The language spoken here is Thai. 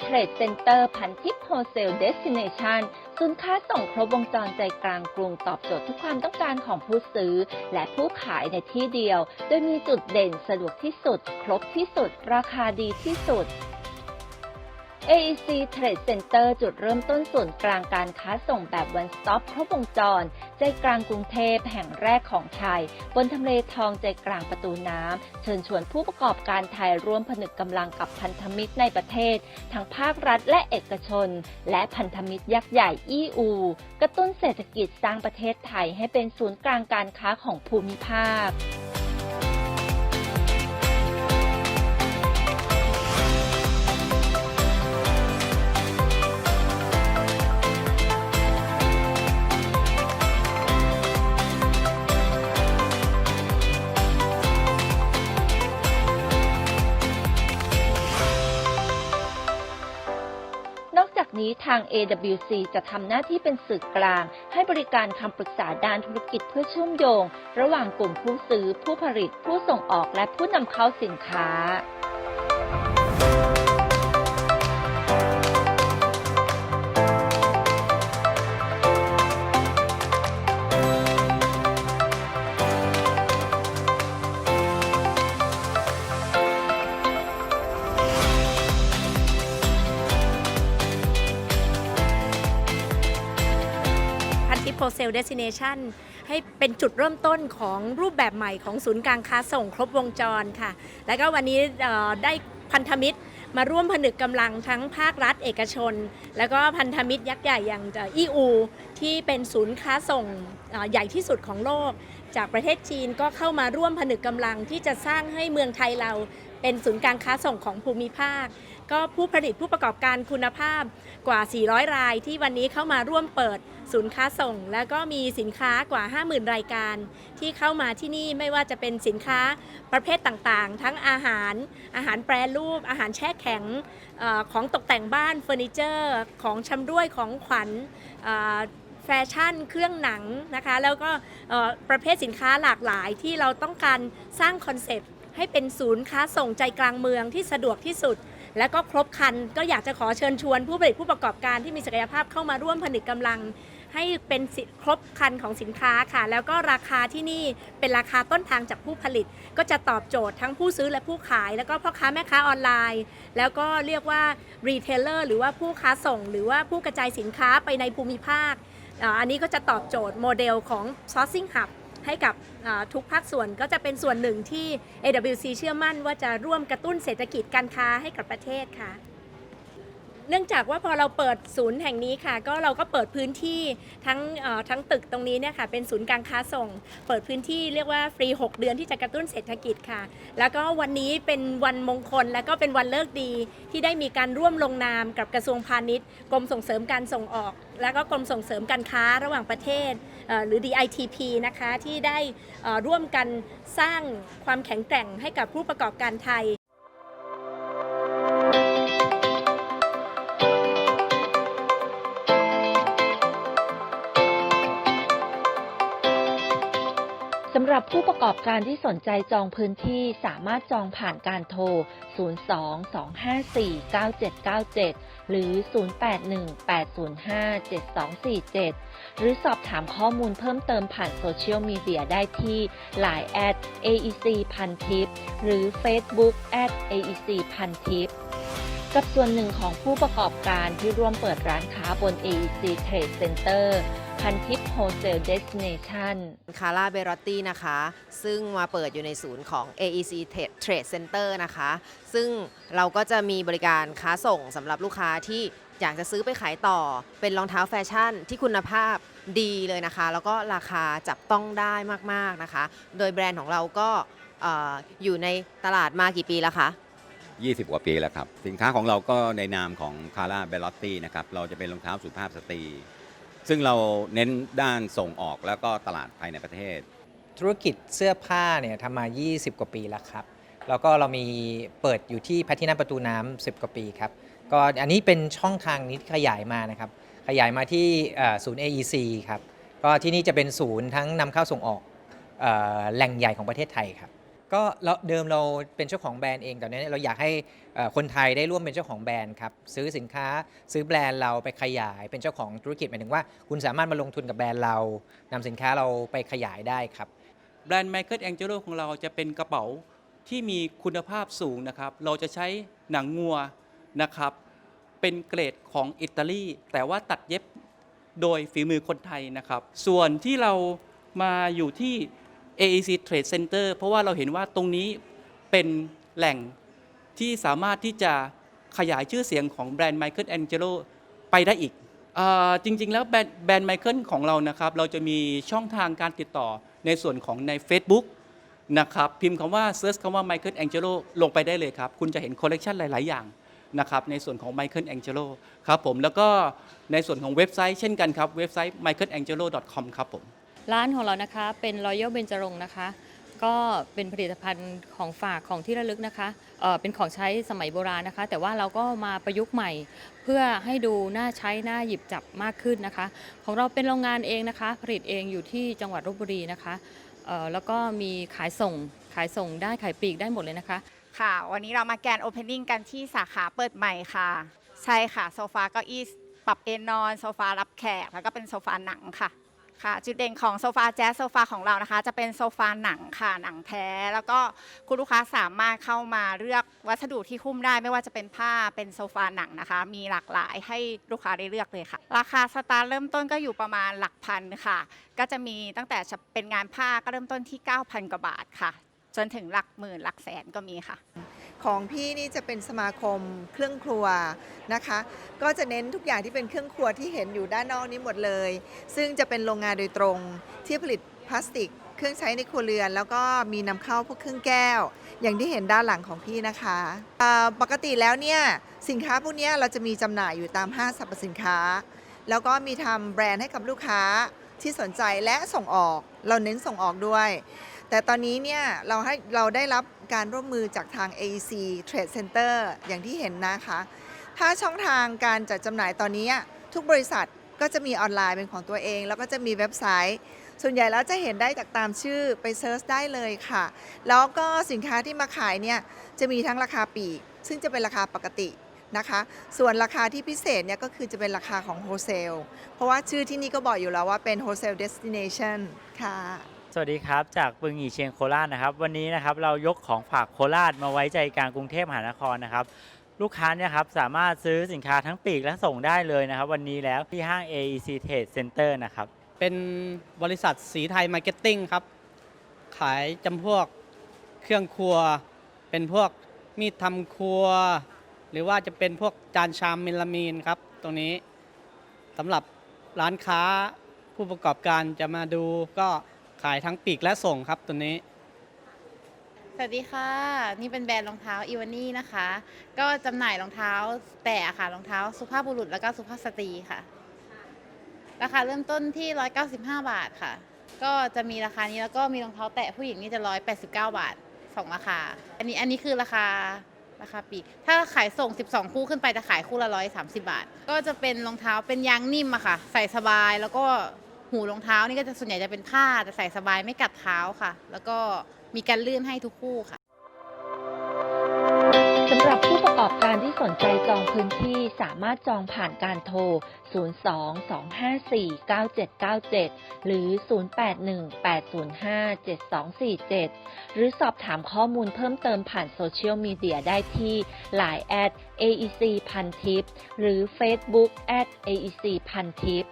เทรดเซ็นเตอร์พันทิพย์โฮเซลเดสติเนชันศูนย์ค้าส่งครบวงจรใจกลางกรุงตอบโจทย์ทุกความต้องการของผู้ซื้อ และผู้ขายในที่เดียว โดยมีจุดเด่นสะดวกที่สุด ครบที่สุด ราคาดีที่สุด AEC Trade Center จุดเริ่มต้นส่วนกลางการค้าส่งแบบ One Stop ครบวงจร ใจกลางกรุงเทพแห่งแรกของไทย บนทำเลทองใจกลางประตูน้ำ เชิญชวนผู้ประกอบการไทยร่วมผนึกกำลังกับพันธมิตรในประเทศ ทั้งภาครัฐและเอกชน และพันธมิตรยักษ์ใหญ่ EU กระตุ้นเศรษฐกิจสร้างประเทศไทยให้เป็นศูนย์กลางการค้าของภูมิภาค ทาง AWC จะทำหน้าที่เป็นสื่อกลาง ให้บริการคำปรึกษาด้านธุรกิจเพื่อเชื่อมโยง ระหว่างกลุ่มผู้ซื้อ ผู้ผลิต ผู้ส่งออกและผู้นำเข้าสินค้า พันทิปโพเซลเดสิเนชันให้เป็นจุดเริ่มต้นของรูปแบบใหม่ของศูนย์กลารค้าส่งครบวงจรค่ะ แล้วก็วันนี้ได้พันธมิตรมาร่วมผนึกกำลังทั้งภาครัฐเอกชน แล้วก็พันธมิตรยักษ์ใหญ่อย่างอีอูที่เป็นศูนย์ค้าส่งใหญ่ที่สุดของโลก จากประเทศจีนก็เข้ามาร่วมผนึกกำลังที่จะสร้างให้เมืองไทยเรา เป็นศูนย์การค้าส่งของภูมิภาค ก็ผู้ผลิตผู้ประกอบการคุณภาพกว่า 400 รายที่วันนี้เข้ามาร่วมเปิดศูนย์ค้าส่ง แล้วก็มีสินค้ากว่า 50,000 รายการ ที่เข้ามาที่นี่ไม่ว่าจะเป็นสินค้าประเภทต่างๆ ทั้งอาหาร อาหารแปรรูป อาหารแช่แข็งอของตกแต่งบ้านเฟอร์นิเจอร์ ของชำร่วยของขวัญแฟชั่น เครื่องหนังนะคะ แล้วก็ประเภทสินค้าหลากหลายที่เราต้องการสร้างคอนเซปต์ ให้เป็นศูนย์ค้าส่งใจกลางเมืองที่สะดวกที่สุด และก็ครบคันก็อยากจะขอเชิญชวนผู้ผลิตผู้ประกอบการที่มีศักยภาพเข้ามาร่วมผนึกกำลัง ให้เป็นสิครบคันของสินค้าค่ะ แล้วก็ราคาที่นี่เป็นราคาต้นทางจากผู้ผลิต ก็จะตอบโจทย์ทั้งผู้ซื้อและผู้ขาย แล้วก็พ่อค้าแม่ค้าออนไลน์ แล้วก็เรียกว่ารีเทลเลอร์หรือว่าผู้ค้าส่ง หรือว่าผู้กระจายสินค้าไปในภูมิภาคอันนี้ก็จะตอบโจทย์โมเดลของ sourcing hub ให้กับทุกภาคส่วนก็จะเป็นส่วนหนึ่งที่ AWC เชื่อมั่นว่าจะร่วมกระตุ้นเศรษฐกิจการค้าให้กับประเทศค่ะ เนื่องจากว่าพอเราเปิดศูนย์แห่งนี้ค่ะ ก็เราก็เปิดพื้นที่ทั้งทั้งตึกตรงนี้เนี่ยค่ะเป็นศูนย์การค้าส่ง เปิดพื้นที่เรียกว่าฟรี 6 เดือนที่จะกระตุ้นเศรษฐกิจค่ะ แล้วก็วันนี้เป็นวันมงคล แล้วก็เป็นวันเลิกดีที่ได้มีการร่วมลงนามกับกระทรวงพาณิชย์กรมส่งเสริมการส่งออก แล้วก็กรมส่งเสริมการค้าระหว่างประเทศเอ่อหรือ DITP นะคะที่ได้ร่วมกันสร้างความแข็งแกร่งให้กับผู้ประกอบการไทย หรับผู้ประกอบการที่สนใจจองพื้นที่สามารถจองผ่านการโทร 02-254-9797 หรือ 0818057247 หรือสอบถามข้อมูลเพิ่มเติมผ่านโซเชียลมีเดียได้ที่ Line at AEC พันทิปหรือ Facebook at AEC พันทิปกับส่วนหนึ่งของผู้ประกอบการที่ร่วมเปิดร้านค้าบน AEC Trade Center พันทิป Wholesale Destination คาร่าเบรอตตี้นะคะ ซึ่งมาเปิดอยู่ในศูนย์ของ AEC Trade Trade Center นะคะ ซึ่งเราก็จะมีบริการค้าส่งสำหรับลูกค้าที่อยากจะซื้อไปขายต่อ เป็นรองเท้าแฟชั่นที่คุณภาพดีเลยนะคะ แล้วก็ราคาจับต้องได้มากๆนะคะ โดยแบรนด์ของเราก็เอ่ออยู่ในตลาดมากี่ปีแล้วคะ 20 กว่าปีแล้วครับ สินค้าของเราก็ในนามของคาร่าเบลลอตตี้นะครับ เราจะเป็นรองเท้าสุภาพสตรี ซึ่งเราเน้นด้านส่งออกแล้วก็ตลาดภายในประเทศ ธุรกิจเสื้อผ้าเนี่ยทำมา 20 กว่าปีแล้วครับ แล้วก็เรามีเปิดอยู่ที่แพทินัมประตูน้ำ10 กว่าปีครับ ก็อันนี้เป็นช่องทางนี้ที่ขยายมานะครับ ขยายมาที่เอ่อศูนย์ AEC ครับ ก็ที่นี่จะเป็นศูนย์ทั้งนำเข้าส่งออกเอ่อแหล่งใหญ่ของประเทศไทยครับ ก็เราเดิมเราเป็นเจ้าของแบรนด์เองแต่เนี้ยเราอยากให้คนไทยได้ร่วมเป็นเจ้าของแบรนด์ครับซื้อสินค้าซื้อแบรนด์เราไปขยายเป็นเจ้าของธุรกิจหมายถึงว่า คุณสามารถมาลงทุนกับแบรนด์เรานำสินค้าเราไปขยายได้ครับแบรนด์ Michael Angelo ของเราจะเป็นกระเป๋าที่มีคุณภาพสูงนะครับ เราจะใช้หนังงัวนะครับ เป็นเกรดของอิตาลี แต่ว่าตัดเย็บโดยฝีมือคนไทยนะครับ ส่วนที่เรามาอยู่ที่ AEC Trade Center เพราะว่าเราเห็นว่าตรงนี้เป็นแหล่งที่สามารถที่จะขยายชื่อเสียงของแบรนด์ Michael Angelo ไปได้อีกอจริง ๆ แล้วแบรนด์แบรนด์ไมเคิลของเรานะครับ เราจะมีช่องทางการติดต่อในส่วนของใน Facebook นะครับ พิมพ์คำว่าเซิร์ชคำว่า Michael Angelo ลงไปได้เลยครับ คุณจะเห็นคอลเลกชันหลาย ๆ อย่างนะครับในส่วนของ Michael Angelo ครับผมแล้วก็ในส่วนของเว็บไซต์เช่นกันครับ เว็บไซต์ michaelangelo.com ครับผม ร้านของเรานะคะเป็น Royal เบญจรงค์นะคะ ก็เป็นผลิตภัณฑ์ของฝากของที่ระลึกนะคะเเป็นของใช้สมัยโบราณนะคะ แต่ว่าเราก็มาประยุกต์ใหม่ เพื่อให้ดูน่าใช้น่าหยิบจับมากขึ้นนะคะ ของเราเป็นโรงงานเองนะคะ ผลิตเองอยู่ที่จังหวัดลบบุรีนะคะแล้วก็มีขายส่งขายส่งได้ขายปลีกได้หมดเลยนะคะ ค่ะ วันนี้เรามาแกนโอเพนนิ่งกันที่สาขาเปิดใหม่ค่ะ ใช่ค่ะ โซฟาเก้าอี้ปรับเอนนอน โซฟารับแขก แล้วก็เป็นโซฟาหนังค่ะ ค่ะจุดเด่นของโซฟาแจ๊สโซฟาของเรานะคะ จะเป็นโซฟาหนังค่ะหนังแท้ แล้วก็คุณลูกค้าสามารถเข้ามาเลือกวัสดุที่คุ้มได้ ไม่ว่าจะเป็นผ้าเป็นโซฟาหนังนะคะ มีหลากหลายให้ลูกค้าได้เลือกเลยค่ะ ราคาสตาร์เริ่มต้นก็อยู่ประมาณหลักพันค่ะ ก็จะมีตั้งแต่เป็นงานผ้าก็เริ่มต้นที่ 9,000 กว่าบาทค่ะ จนถึงหลักหมื่นหลักแสนก็มีค่ะ ของพี่นี่จะเป็นสมาคมเครื่องครัวนะคะ ก็จะเน้นทุกอย่างที่เป็นเครื่องครัวที่เห็นอยู่ด้านนอกนี้หมดเลย ซึ่งจะเป็นโรงงานโดยตรงที่ผลิตพลาสติก เครื่องใช้ในครัวเรือน แล้วก็มีนำเข้าพวกเครื่องแก้ว อย่างที่เห็นด้านหลังของพี่นะคะปกติแล้วเนี่ยสินค้าพวกนี้เราจะมีจำหน่ายอยู่ตามห้างสรรพสินค้า แล้วก็มีทำแบรนด์ให้กับลูกค้าที่สนใจและส่งออกเราเน้นส่งออกด้วย แต่ตอนนี้เนี่ยเราให้เราได้รับการร่วมมือจากทาง AEC Trade Center อย่างที่เห็นนะคะ ถ้าช่องทางการจัดจำหน่ายตอนนี้ทุกบริษัทก็จะมีออนไลน์เป็นของตัวเอง แล้วก็จะมีเว็บไซต์ ส่วนใหญ่แล้วจะเห็นได้จากตามชื่อไปเซิร์ชได้เลยค่ะ แล้วก็สินค้าที่มาขายเนี่ยจะมีทั้งราคาปีกซึ่งจะเป็นราคาปกตินะคะ ส่วนราคาที่พิเศษเนี่ยก็คือจะเป็นราคาของโฮเซลเพราะว่าชื่อที่นี่ก็บอกอยู่แล้วว่าเป็น Wholesale Destination ค่ะ สวัสดีครับจากปึงอีเชียงโคราชนะครับวันนี้นะครับเรายกของฝากโคราชมาไว้ใจกลางกรุงเทพมหานครนะครับลูกค้าเนี่ยครับสามารถซื้อสินค้าทั้งปีกและส่งได้เลยนะครับ วันนี้แล้วที่ห้าง AEC Trade Center นะครับเป็นบริษัทสีไทยมาร์เก็ตติ้งครับ ขายจำพวกเครื่องครัว เป็นพวกมีดทำครัว หรือว่าจะเป็นพวกจานชามเมลามีนครับ ตรงนี้สำหรับร้านค้าผู้ประกอบการจะมาดูก็ ขายทั้งปีกและส่งครับตัวนี้ สวัสดีค่ะ นี่เป็นแบรนด์รองเท้าอีวานี่นะคะ ก็จำหน่ายรองเท้าแต่ค่ะรองเท้าสุภาพบุรุษแล้วก็สุภาพสตรีค่ะ ราคาเริ่มต้นที่ 195 บาทค่ะ ก็จะมีราคานี้แล้วก็มีรองเท้าแตะผู้หญิงนี่จะ 189 บาทสองราคา อันนี้อันนี้คือราคาราคาปีกถ้าขายส่ง 12 คู่ขึ้นไปจะขายคู่ละ 130 บาท ก็จะเป็นรองเท้าเป็นยางนิ่มอะค่ะ ใส่สบายแล้วก็ หูรองเท้านี่ก็จะส่วนใหญ่จะเป็นผ้าแต่ใส่สบายไม่กัดเท้าค่ะ แล้วก็มีการลื่นให้ทุกคู่ค่ะสำหรับผู้ประกอบการที่สนใจจองพื้นที่สามารถจองผ่านการโทร 02-254-9797 หรือ 081805-7247 หรือสอบถามข้อมูลเพิ่มเติมผ่านโซเชียลมีเดียได้ที่ Line at AEC พันทิปหรือ Facebook at AEC พันทิป